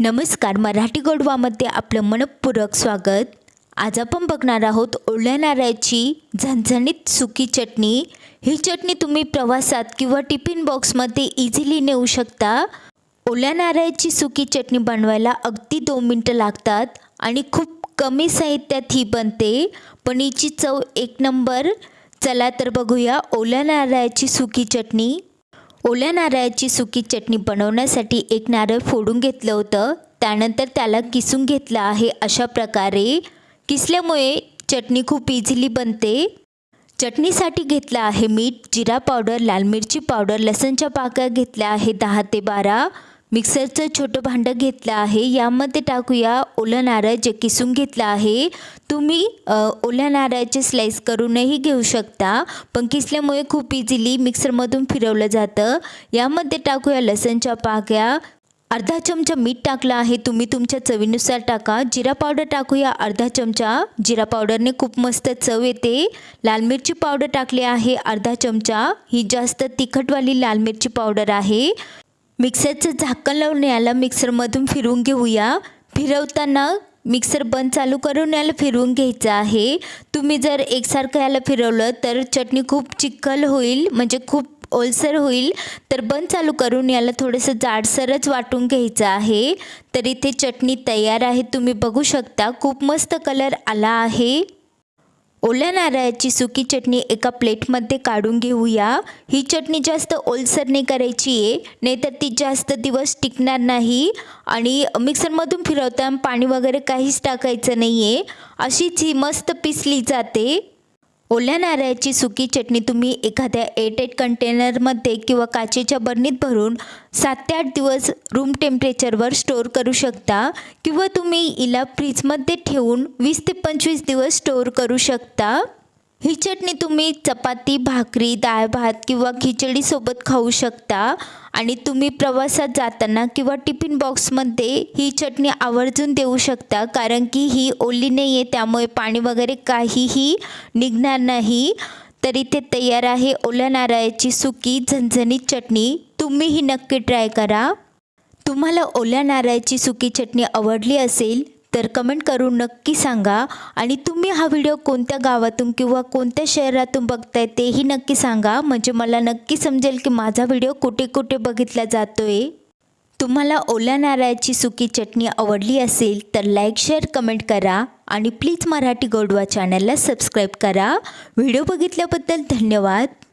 नमस्कार मराठी गोडवामध्ये आपलं मनपूरक स्वागत. आज आपण बघणार आहोत ओल्या नारळाची झणझणीत सुकी चटणी. ही चटणी तुम्ही प्रवासात किंवा टिफिन बॉक्समध्ये इझिली नेऊ शकता. ओल्या नारळाची सुकी चटणी बनवायला अगदी दोन मिनटं लागतात आणि खूप कमी साहित्यात ही बनते. पण हिची चव एक नंबर. चला तर बघूया ओल्या नारळाची सुकी चटणी. ओल्या नारळाची सुकी चटणी बनवण्यासाठी एक नारळ फोडून घेतलं होतं. त्यानंतर त्याला किसून घेतलं आहे अशा प्रकारे. किसल्यामुळे चटणी खूप इझिली बनते. चटणीसाठी घेतलं आहे मीठ जिरा पावडर लाल मिरची पावडर लसणच्या पाकळ्या घेतल्या आहे दहा ते बारा. मिक्सरचं छोटं भांडं घेतलं आहे. यामध्ये टाकूया ओलं नारळ जे किसून घेतलं आहे. तुम्ही ओल्या नारळाचे स्लाईस करूनही घेऊ शकता पण किसल्यामुळे खूप इझिली मिक्सरमधून फिरवलं जातं. यामध्ये टाकूया लसणच्या पाक्या अर्धा चमचा मीठ टाकला आहे. तुम्ही तुमच्या चवीनुसार टाका. जिरा पावडर टाकूया. अर्धा चमचा जिरा पावडरने खूप मस्त चव येते. लाल मिरची पावडर टाकली आहे. अर्धा चमचा. ही जास्त तिखटवाली लाल मिरची पावडर आहे. मिक्सरचं झाकण लावून याला मिक्सरमधून फिरवून घेऊया. फिरवताना मिक्सर बंद चालू करून याला फिरवून घ्यायचं आहे. तुम्ही जर एकसारखं याला फिरवलं तर चटणी खूप चिखल होईल म्हणजे खूप ओलसर होईल. तर बंद चालू करून याला थोडंसं जाडसरच वाटून घ्यायचं आहे. तर इथे चटणी तयार आहे तुम्ही बघू शकता. खूप मस्त कलर आला आहे. ओल्या नारळाची सुकी चटणी एका प्लेटमध्ये काढून घेऊया. ही चटणी जास्त ओलसर नाही करायची आहे नाहीतर ती जास्त दिवस टिकणार नाही आणि मिक्सरमधून फिरवताना पाणी वगैरे काहीच टाकायचं नाही आहे अशीच ही मस्त पिसली जाते. ओल्या नारळाची सुकी चटणी तुम्ही एखाद्या एट कंटेनरमध्ये किंवा काचेच्या बरणीत भरून सात ते आठ दिवस रूम टेम्परेचरवर स्टोअर करू शकता किंवा तुम्ही हिला फ्रीजमध्ये ठेवून वीस ते पंचवीस दिवस स्टोअर करू शकता. ही चटणी तुम्ही चपाती भाकरी डाळ भात किंवा खिचडीसोबत खाऊ शकता. आणि तुम्ही प्रवासात जाताना किंवा टिफिन बॉक्समध्ये ही चटणी आवर्जून देऊ शकता. कारण की ही ओली नाही आहे त्यामुळे पाणी वगैरे काहीही निघणार नाही. तर इथे तयार आहे ओल्या नारळाची सुकी झणझणीत चटणी. तुम्ही ही नक्की ट्राय करा. तुम्हाला ओल्या नारळाची सुकी चटणी आवडली असेल तर कमेंट करून नक्की सांगा. आणि तुम्ही हा व्हिडिओ कोणत्या गावातून किंवा कोणत्या शहरातून बघताय तेही नक्की सांगा. म्हणजे मला नक्की समजेल की माझा व्हिडिओ कुठे कुठे बघितला जातोय. तुम्हाला ओल्या नारळाची सुकी चटणी आवडली असेल तर लाईक शेअर कमेंट करा. आणि प्लीज मराठी गोडवा चॅनलला सबस्क्राईब करा. व्हिडिओ बघितल्याबद्दल धन्यवाद.